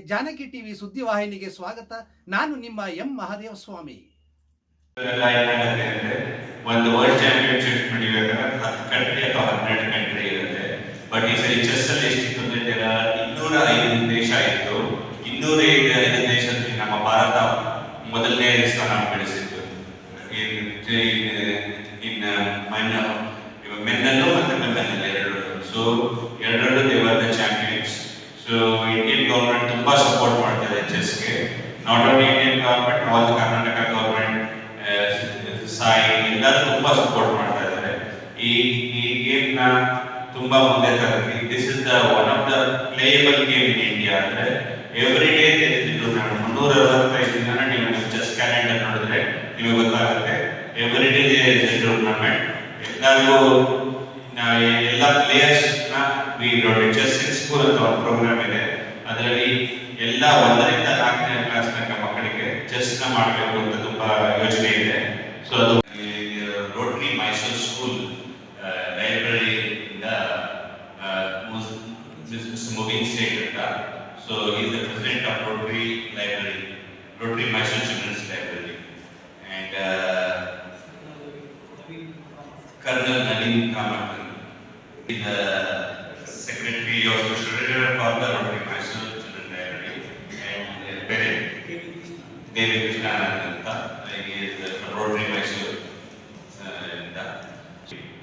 Janaki TV ಸುದ್ದಿವಾಹಿನಿಗೆ ಸ್ವಾಗತ. ನಾನು ನಿಮ್ಮ ಎಂ ಮಹಾದೇವ ಸ್ವಾಮಿ. ಒಂದು ವರ್ಲ್ಡ್ ಚಾಂಪಿಯನ್ಶಿಪ್ ನಡಿಬೇಕಾದ್ರೆ ಹತ್ತು ಕಂಟ್ರಿ ಅಥವಾ ಹನ್ನೆರಡು ಕಂಟ್ರಿ ಇರುತ್ತೆ. ಬಟ್ ಈ ಸರಿ ಚೆಸ್ ಅಲ್ಲಿ ಎಷ್ಟಿತ್ತು ಅಂದ್ರೆ ಇನ್ನೂರ ಐದು ದೇಶ ಇತ್ತು. ಇನ್ನೂರ ಐದು ದೇಶದಲ್ಲಿ ನಮ್ಮ ಭಾರತ ಮೊದಲನೇ ಸ್ಥಾನ ಗಳಿಸಿತ್ತು. ಇನ್ ಮನ್ ಮೆನ್ನಲ್ಲೂ ಮತ್ತೆ ಮೆನ್ನಲ್ಲೂ ಎರಡು. ಸೊ ಎರಡರಲ್ಲೂ they are the champions so Indian government ತುಂಬಾ ಸಪೋರ್ಟ್ ಮಾಡ್ತಾರೆ ಚೆಸ್ಗೆ not only Indian government all Karnataka government SAI ಎಲ್ಲರೂ ತುಂಬಾ ಸಪೋರ್ಟ್ ಮಾಡ್ತಾ ಇದ್ದಾರೆ. ಈ ಈ ಗೇಮ್ ತುಂಬ ಮುಂದೆ ತರಲಿ. This is the one of the playable game in India ಅಂದರೆ ಎವ್ರಿ ಡೇ ನಾನು ಮುನ್ನೂರ ಅರವತ್ತೈದು ದಿನ ನೀವು ಚೆಸ್ ಕ್ಯಾಲೆಂಡರ್ ನೋಡಿದ್ರೆ ನಿಮಗೆ ಗೊತ್ತಾಗುತ್ತೆ. ಎವ್ರಿ ಡೇ ಟೂರ್ನಮೆಂಟ್ ಎಲ್ಲರಿಗೂ ಎಲ್ಲ ಪ್ಲೇಯರ್ಸ್ನ ವಿ ಚೆಸ್ ಇನ್ ಸ್ಕೂಲ್ ಅಂತ ಒಂದು ಪ್ರೋಗ್ರಾಮ್ ಇದೆ. ಅದರಲ್ಲಿ ಎಲ್ಲ ಒಂದರಿಂದ ಚೆಸ್ ನ ಮಾಡಬೇಕು ಅಂತ ತುಂಬಾ ಯೋಚನೆ ಇದೆ ಸೊ ಅದು ರೋಟರಿ ಮೈಸೂರು ಸ್ಕೂಲ್ ಲೈಬ್ರರಿಯಿಂದ ಮುಗಿನ್ ಸ್ಟೇಟ್ ಅಂತ so is the president of Rotary library Rotary Mysuru children's library and Colonel Nalin Kamath, the Secretary of Social Treasurer for the Rotary Mysore Children Library, and parent Devi Krishnanand he is from Rotary Mysore. uh, and, uh,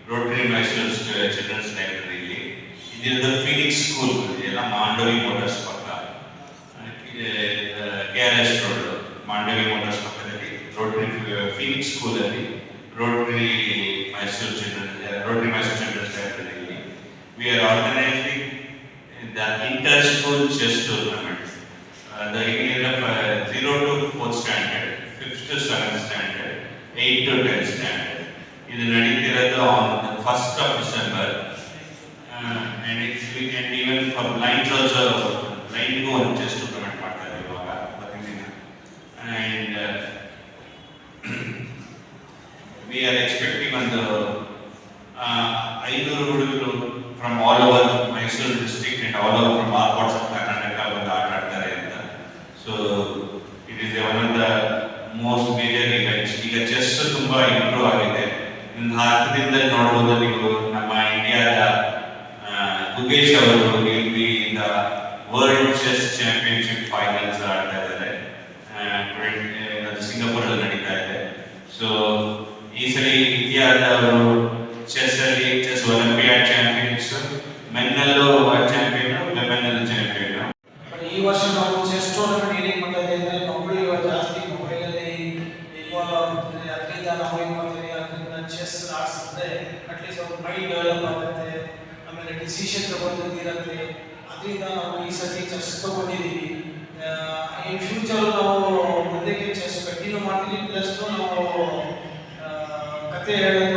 Rotary Mysore Children's Library ಇಲ್ಲಿ ಇದಿರೋದು Phoenix school ಇದೆಲ್ಲ Mandavi motors ಪಕ್ಕ K R S road Mandavi motors ಪಕ್ಕದಲ್ಲಿ Rotary Phoenix ಸ್ಕೂಲಲ್ಲಿ Rotary Mysuru children Rotary Mysuru children's ಲೈಬ್ರರಿಯಲ್ಲಿ we are organising the inter school chess tournament the age ಇದು ನಡೀತಿರೋದು on first of December and it's we can even for blind also ಬ್ಲೈಂಡ್ಗೂ ಒಂದು chess tournament ಮಾಡ್ತಾ ಇದ್ದೀವಿ ಇವಾಗ ಪ್ರತಿದಿನ and we are expecting ಒಂದು ಆ, ಐನೂರು ಹುಡುಗರು from all over Mysuru district and all over from all parts of Karnataka ಬಂದು ಆಟ ಆಡ್ತಾರೆ ಅಂತ so it is one of the most major events ಈಗ ಚೆಸ್ ತುಂಬಾ ಇಂಪ್ರೂವ್ ಆಗಿದೆ ಇನ್ನು ನೋಡಬಹುದು ನೀವು ನಮ್ಮ ಇಂಡಿಯಾದ ಗುಗೇಶ್ ಅವರು ಇಲ್ಲಿ the world chess championship finals ಆಡ್ತಾ ಇದ್ದಾರೆ. ಸಿಂಗಾಪುರ್ ಅಲ್ಲಿ ನಡೀತಾ ಇದೆ. ಸೊ ಈ ಸರಿ ಇಂಡಿಯಾದವರು ಚೆಸ್ ಅಲ್ಲಿ ಚೆಸ್ ಒಲಿಂಪಿಯಾಡ್ ಚಾಂಪಿಯನ್ಸ್ ಮೆನ್ನಲ್ಲೂ ಚಾಂಪಿಯನ್ ವುಮೆನ್ನಲ್ಲೂ ಚಾಂಪಿಯನ್ ಬಟ್ ಈ ವರ್ಷ ನಾವು ಚೆಸ್ ಟೂರ್ನಮೆಂಟ್ ಏನೇನು ಮಾಡ್ತಾ ಇದ್ದೀವಿ ಅಂದರೆ ಮಕ್ಕಳು ಇವಾಗ ಜಾಸ್ತಿ ಮೊಬೈಲಲ್ಲಿ ಇನ್ವಾಲ್ವ್ ಆಗ್ಬಿಡ್ತಾರೆ ಅದರಿಂದ ನಾವು ಏನು ಚೆಸ್ ಆಡಿಸಿದ್ರೆ ಅಟ್ಲೀಸ್ಟ್ ಅವ್ರ ಮೈಂಡ್ ಡೆವಲಪ್ ಆಗುತ್ತೆ ಆಮೇಲೆ ಡಿಸಿಷನ್ ತಗೊಳ್ಳೋದು ಇರುತ್ತೆ ಅದರಿಂದ ನಾವು ಈ ಸತಿ ಚೆಸ್ ತಗೊಂಡಿದ್ದೀವಿ ಇನ್ ಫ್ಯೂಚರ್ ನಾವು ಮುಂದಕ್ಕೆ ಚೆಸ್ ಕಂಟಿನ್ಯೂ ಮಾಡ್ತೀವಿ ಪ್ಲಸ್ ನಾವು ಆ, ಕತೆ ಹೇಳೋದು